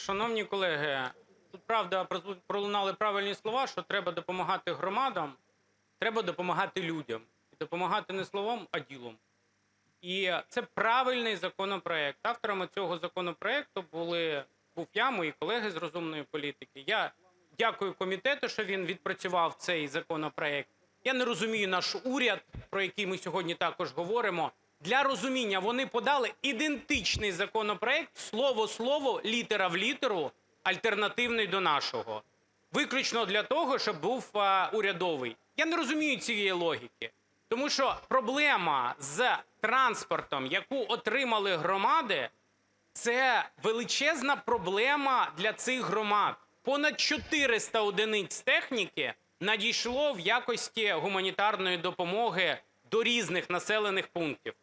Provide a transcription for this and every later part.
Шановні колеги, тут правда пролунали правильні слова, що треба допомагати громадам, треба допомагати людям. І допомагати не словом, а ділом. І це правильний законопроект. Авторами цього законопроекту були був я, мої колеги з розумної політики. Я дякую комітету, що він відпрацював цей законопроект. Я не розумію наш уряд, про який ми сьогодні також говоримо. Для розуміння вони подали ідентичний законопроект, слово слово, літера в літеру, альтернативний до нашого. Виключно для того, щоб був а, урядовий. Я не розумію цієї логіки. Тому що проблема з транспортом, яку отримали громади, це величезна проблема для цих громад. Понад 400 одиниць техніки надійшло в якості гуманітарної допомоги до різних населених пунктів.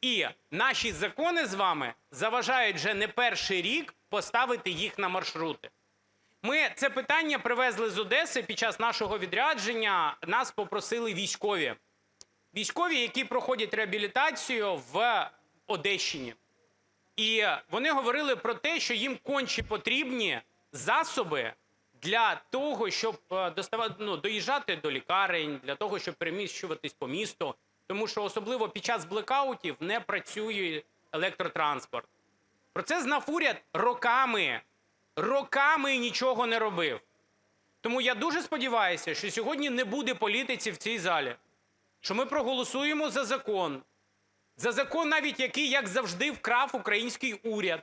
І наші закони з вами заважають вже не перший рік поставити їх на маршрути. Ми це питання привезли з Одеси під час нашого відрядження. Нас попросили військові. Військові, які проходять реабілітацію в Одещині. І вони говорили про те, що їм конче потрібні засоби для того, щоб е, доставати, ну, доїжджати до лікарень, для того, щоб переміщуватись по місту. Тому що особливо під час блекаутів не працює електротранспорт. Про це знав уряд роками. Роками нічого не робив. Тому я дуже сподіваюся, що сьогодні не буде політиці в цій залі, що ми проголосуємо за закон, за закон, навіть який, як завжди, вкрав український уряд.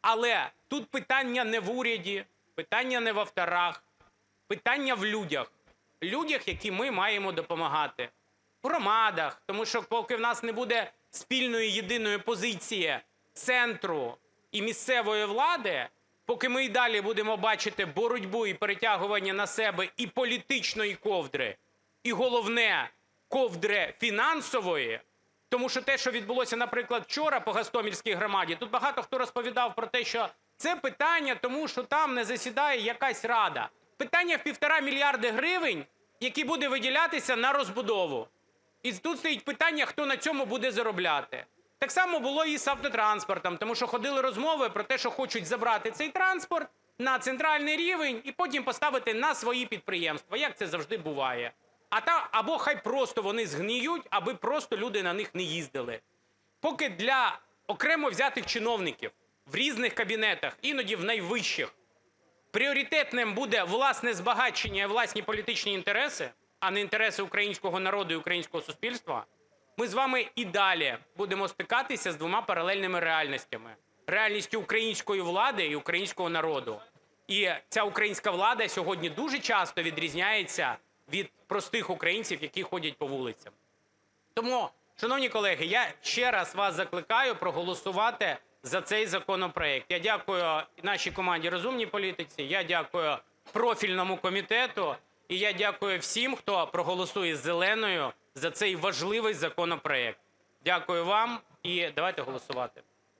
Але тут питання не в уряді, питання не в авторах, питання в людях. Людях, які ми маємо допомагати. В громадах, тому що поки в нас не буде спільної єдиної позиції центру і місцевої влади, поки ми і далі будемо бачити боротьбу і перетягування на себе і політичної ковдри, і головне ковдри фінансової, тому що те, що відбулося, наприклад, вчора по Гостомельській громаді, тут багато хто розповідав про те, що це питання, тому що там не засідає якась рада. Питання в півтора мільярди гривень, які буде виділятися на розбудову. І тут стоїть питання, хто на цьому буде заробляти. Так само було і з автотранспортом, тому що ходили розмови про те, що хочуть забрати цей транспорт на центральний рівень і потім поставити на свої підприємства, як це завжди буває. А та або хай просто вони згниють, аби просто люди на них не їздили. Поки для окремо взятих чиновників в різних кабінетах, іноді в найвищих, пріоритетним буде власне збагачення і власні політичні інтереси, а не інтереси українського народу і українського суспільства, ми з вами і далі будемо стикатися з двома паралельними реальностями: реальністю української влади і українського народу. І ця українська влада сьогодні дуже часто відрізняється від простих українців, які ходять по вулицям. Тому, шановні колеги, я ще раз вас закликаю проголосувати за цей законопроект. Я дякую нашій команді розумній політиці. Я дякую профільному комітету. І я дякую всім, хто проголосує зеленою за цей важливий законопроект. Дякую вам і давайте голосувати.